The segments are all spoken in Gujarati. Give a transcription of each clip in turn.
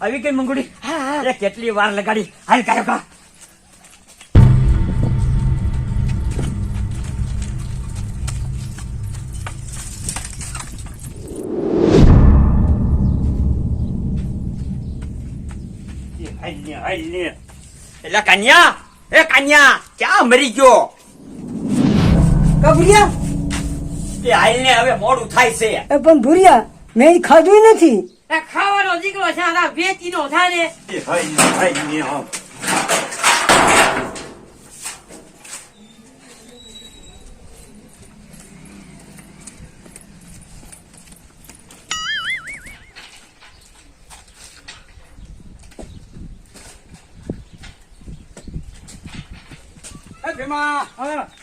આવી કઈ મંગુડી? એ કેટલી વાર લગાડી. હાલ કાયો કા. એટલે કન્યા એ કન્યા ક્યાં મરી ગયો? કબરિયા? એ હાલ ને હવે મોડું થાય છે. પણ ભૂરિયા મેં ખાધું નથી. એ ખાવાનો દીકરો છે આ થાય ને એ હાલ ને.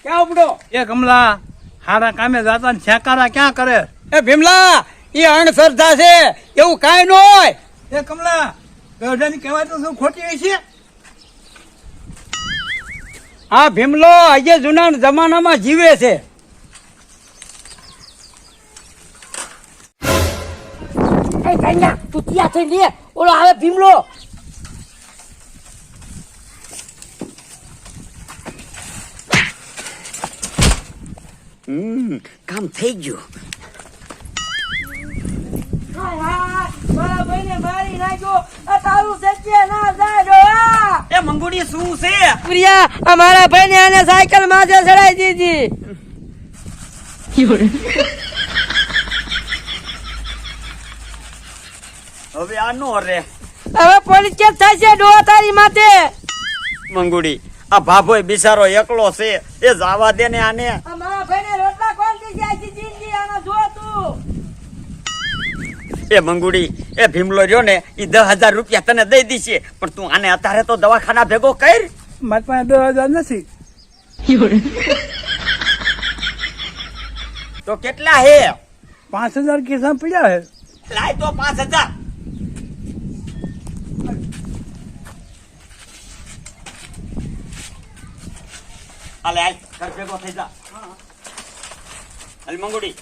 ક્યાં ઉપડો એ કમલા હારા કામે જાતા ને છેકારા ક્યાં કરે એ ભીમલા એ અણસરતા છે એવું કાંઈ ન હોય. એ કમલા ગઢાની કહેવાય તો શું ખોટી છે? આ ભીમલો આજે જૂના જમાનામાં જીવે છે. એ તું ત્યાં થઈ લે. ઓલો આવે ભીમલો. હમ કામ થઈ ગયું. તારું સત્ય ના જાય એ મંગુડી શું છે? પ્રિયા આ મારા ભાઈને આને સાયકલ માથે ચડાઈ દીધી. હવે આ નો રે હવે પોલીસ કેસ છે ડોહા તારી માથે. મંગુડી આ ભાભોય બિચારો એકલો છે એ જવા દે ને આને. ભાઈને રોટલા જો તું એ મંગુડી એ ભીમલો રહ્યો ને એ દસ હજાર રૂપિયા તને દઈ દીશે. પણ તું આને અત્યારે તો દવાખાના ભેગો કર. મારી પાસે દસ હજાર નથી. તો કેટલા હે? પાંચ હજાર કિસ્સા પડ્યા હે. લાય તો પાંચ હજાર. હાલે હાલ ઘર ભેગો થઈ જા. હાલ મંગુડી.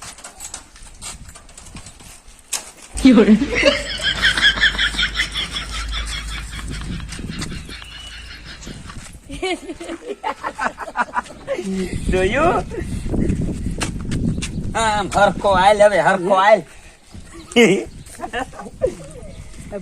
જોયું? આમ હરખો આયલ હવે હરખો આયલ. એ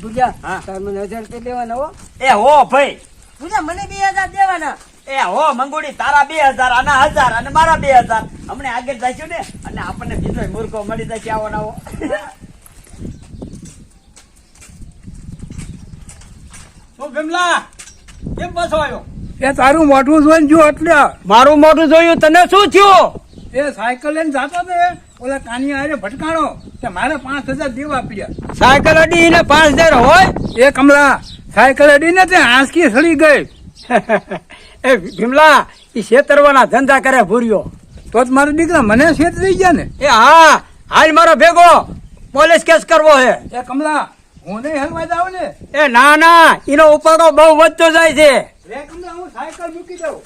ભૂજા. તાર મને હજાર રૂપિયા દેવાના હો. એ હો ભાઈ. ભૂજા મને બે હજાર દેવાના. એ હો મંગુડી તારા બે હજાર આના હજાર અને મારા બે હજાર. હમણાં આગળ જઈશું ને અને આપણને બીજો મુર્ખો મળી જશે આવો નવો શું ભીમલા કેમ પાછો આવ્યો? એ તારું મોઢું જોઈને જો એટલે. મારું મોઢું જોયું તને શું થયું? એ સાયકલ લઈને જાતો ને ઓલા કાની હારે ભટકાણો કે મારે પાંચ હજાર દેવા પડ્યા. સાયકલ અડી ને પાંચ હજાર હોય? એ કમલા સાયકલ અડીને તે આંસકી સડી ગઈ. એ ભીમલા એ છેતરવાના ધંધા કરે ભૂર્યો. તો જ મારા દીકરા મને શેત થઈ ગયા ને. એ હા હાલ મારો ભેગો પોલીસ કેસ કરવો હે. એ કમલા હું નહીં હલવા જાઉં ને? એ ના ના એનો ઉપાડો બહુ વધતો જાય છે. હું સાયકલ મૂકી દઉં.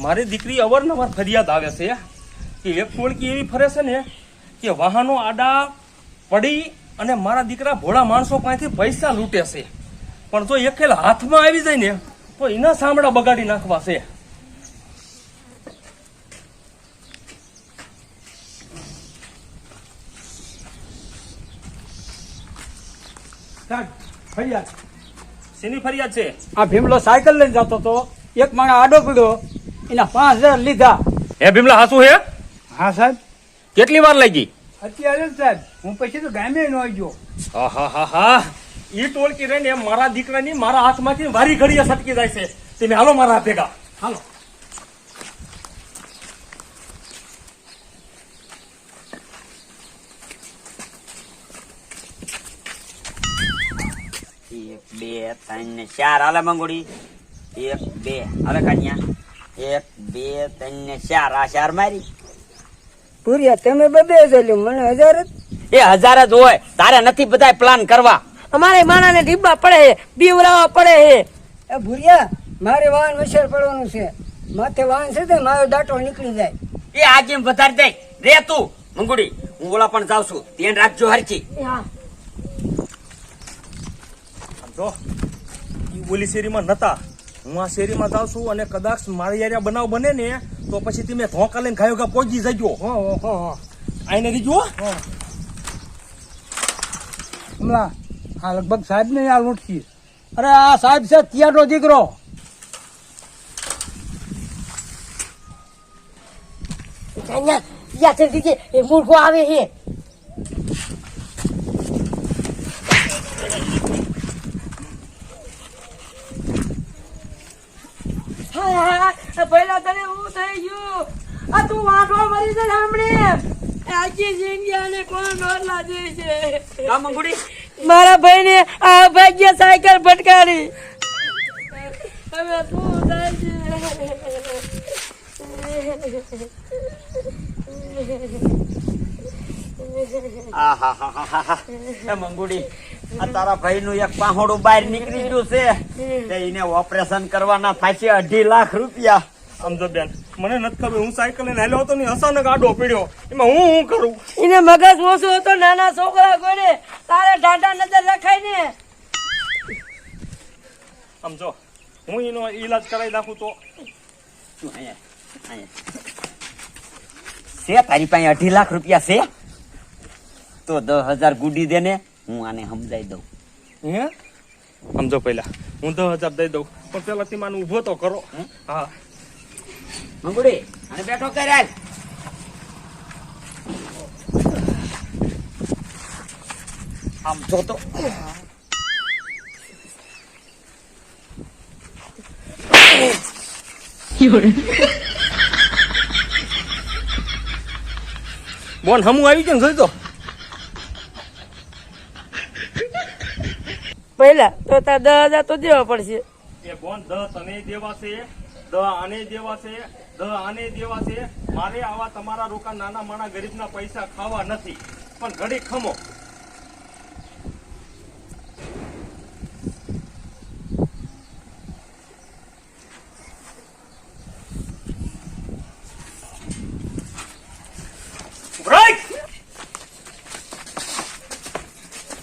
મારી દીકરી અવારનવાર ફરિયાદ આવે છે કે એક ટોળકી એવી ફરે છે ને કે વાહનો આડા પડી અને મારા દીકરા ભોળા માણસો પાસેથી પૈસા લૂંટે છે. પણ જો એકેલ હાથમાં આવી જાય ને તો એના સાંભળા બગાડી નાખવા છે. ફરિયાદ. શેની ફરિયાદ છે? આ ભીમલો સાયકલ લઈને જતો તો એક માણસ આડો પડ્યો. એના પાંચ હજાર લીધા. હે ભીમલા હાસુ હે? હા સાહેબ. કેટલી વાર લાગી? અત્યારે સાહેબ. હું પછી તો ગામે ન આવી ગયો હા ઈ ટોળકી રહીને મારા દીકરાની મારા હાથમાંથી વારી ઘડીએ સટકી જાય છે. તમે હાલો મારા ભેગા. હાલો. એક બે ત્રણ ને ચાર. હાલે મંગોડી એક બે. હાલે કન્યા. એક બે ત્રણ ને ચાર. આ ચાર મારી. પૂર્યા તમે બબે હજાર લ્યો મને હજાર જ એ હજાર જ હોય. તારે નથી બધા પ્લાન કરવા. અમારે માણાને ડીબા પડે છે બીવરાવા પડે છે. એ ભૂરિયા મારે વાહન વસેર પડવાનું છે. માથે વાહન છે તે મારો દાટો નીકળી જાય. એ આજે વધારી દે. રે તું મંગુડી હું ઓલા પણ જાઉં છું. ધ્યાન રાખજો હરખી. હા. જો ઈ ઓલી શેરીમાં નતા. હું આ શેરીમાં જાઉં છું અને કદાચ મારી યાર બનાવ બને ને તો પછી તમે ધોકા લઈને ખાયો કે પહોંચી જજો હો. હો. હો હો, લગભગ સાહેબ ને આ લૂંટકી અરે, આ સાહેબ છે ત્યાંનો દીકરો. મૂર્ખો આવે છે. પેલા તને હું થઈ ગયું. આ તું વાંઢો મરી જાય હમણે આજી જિંદગીને કોણ રોટલા દે છે? કા મંગુડી મારા ભાઈને આ ભાગ્ય સાયકલ ભટકાડી. હવે તું થાય છે? મંગુડી આ તારા ભાઈ નું એક પાહોડું બહાર નીકળી ગયું છે. એને ઓપરેશન કરવાના થાય છે અઢી લાખ રૂપિયા. આમ જો બેન. મને નથી ખબર હું સાયકલ લઈને હાલ્યો હતો ને અચાનક આડો પડ્યો. એમાં હું હું કરું? એને મગજ ઓછું હતો નાના છોકરા કોને તારે ઢાંઢા નજર રખાય ને. આમ હું એનો ઈલાજ કરાવી નાખું તો. અહીંયા? અહીંયા. છે તારી પાસે અઢી લાખ રૂપિયા છે? તો દસ હજાર ગુડી દે ને હું આને સમજાઈ દઉં. હે? સમજો પહેલા. હું દસ હજાર દઈ દઉં. પણ પેલા તે માને ઊભો તો કરો. હા. મંગુડી અને બેઠો કર્યા આમ જો તો. બોન હમું આવી ગયું ને જોઈ તો. પહેલા તો તાર દસ હજાર તો દેવા પડશે. એ બોન દસ તને દેવા છે. દ આને દેવા છે, દ આને દેવા છે. મારે આવા તમારા રોકા નાના માણા ગરીબના પૈસા ખાવા નથી. પણ ઘડી ખમો Break!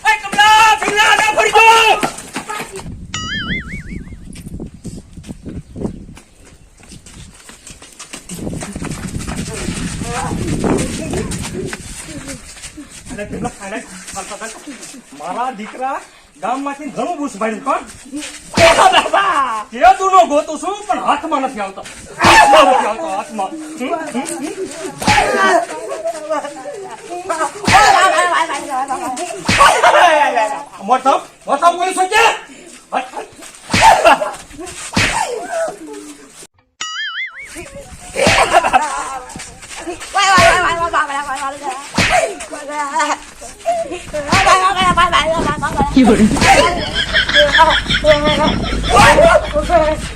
એ કમલા કમલા ના પડી ગયો અને પેલા ખાને મારા દીકરા ગામમાંથી ઘણું બુશ ભાઈ પણ કે તું નો ગોતું છું પણ હાથમાં નથી આવતો. હાથમાં નથી આવતો હાથમાં. હમ. મોટો બોલી પોલીસ હોય છે Bye.